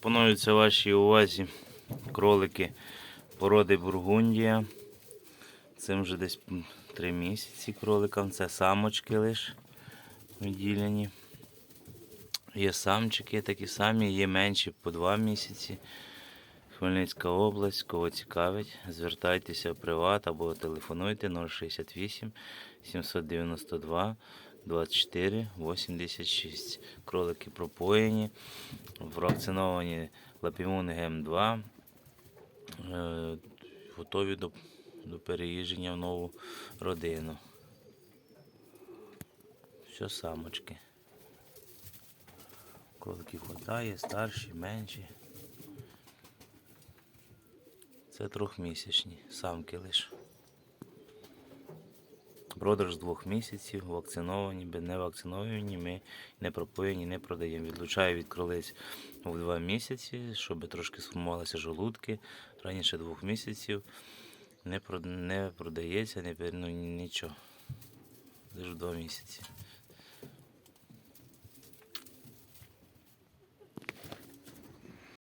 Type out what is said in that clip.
Пропонуються вашій увазі кролики породи Бургундія. Цим вже десь 3 місяці кроликам. Це самочки лише виділені. Є самчики такі самі, є менші по 2 місяці. Хмельницька область, кого цікавить, звертайтеся в приват або телефонуйте 068 792 24 86. Кролики пропоєні, вакциновані лапімуни ГМ2, е, готові до, до переїждження в нову родину. Все самочки. Кроликів хватає, старші, менші. Це трьохмісячні, самки лише. Продаж з двох місяців, вакциновані, не вакциновані, ми не пропоєні, не продаємо. Відлучаю від кролиць в два місяці, щоб трошки сформувалися желудки. Раніше двох місяців не, прод- не продається, не, ну, нічого. Лише два місяці.